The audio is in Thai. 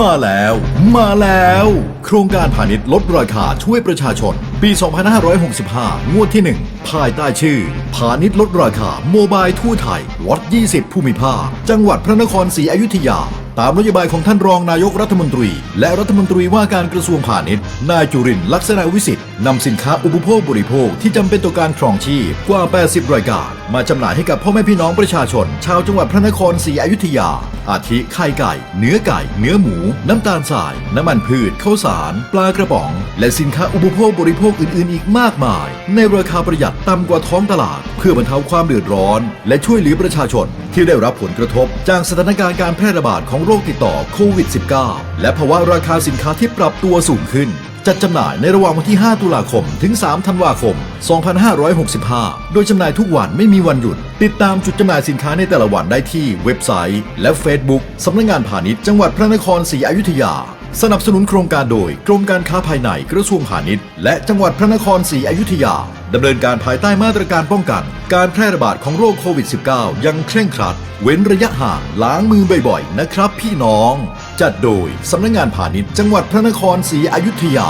มาแล้ว มาแล้ว โครงการพาณิชย์ลดราคาช่วยประชาชน ปี 2565 งวดที่ 1 ภายใต้ชื่อ พาณิชย์ลดราคาโมบายทั่วไทยวัด20 ภูมิภาค จังหวัดพระนครศรีอยุธยา ตามนโยบายของท่านรองนายกรัฐมนตรี และรัฐมนตรีว่าการกระทรวงพาณิชย์ นายจุรินทร์ลักษณะวิสิทธิ์นำสินค้าอุปโภคบริโภคที่จำเป็นต่อการครองชีพกว่า 80 รายการ มาจำหน่ายให้กับพ่อแม่พี่น้องประชาชน ชาวจังหวัดพระนครศรีอยุธยา อาทิไข่ไก่ เนื้อไก่ เนื้อหมู น้ำตาลทราย น้ำมันพืชข้าวสาร ปลากระป๋อง และสินค้าอุปโภคบริโภคอื่น ๆ อีกมากมาย ในราคาประหยัดต่ำกว่าท้องตลาด เพื่อบรรเทาความเดือดร้อน และช่วยเหลือประชาชน ที่ได้รับผลกระทบจากสถานการณ์การแพร่ระบาดของโรคติดต่อโควิด -19 และภาวะราคาสินค้าที่ปรับตัวสูงขึ้น จัดจำหน่ายในระหว่างวันที่ 5 ตุลาคม ถึง 3 ธันวาคม 2565 โดยจำหน่ายทุกวันไม่มีวันหยุด ติดตามจุดจำหน่ายสินค้าในแต่ละวันได้ที่เว็บไซต์ และ Facebook สำนักงานพาณิชย์จังหวัดพระนครศรีอยุธยา สนับสนุนโครงการโดย กรมการค้าภายในกระทรวงพาณิชย์ และจังหวัดพระนครศรีอยุธยาดำเนินการภายใต้มาตรการป้องกัน การแพร่ระบาดของโรคโควิด -19 อยังเคร่งครัด เว้นระยะห่างล้างมือบ่อยๆ นะครับพี่น้อง จัดโดยสำนักงานพาณิชย์จังหวัดพระนครศรีอยุธยา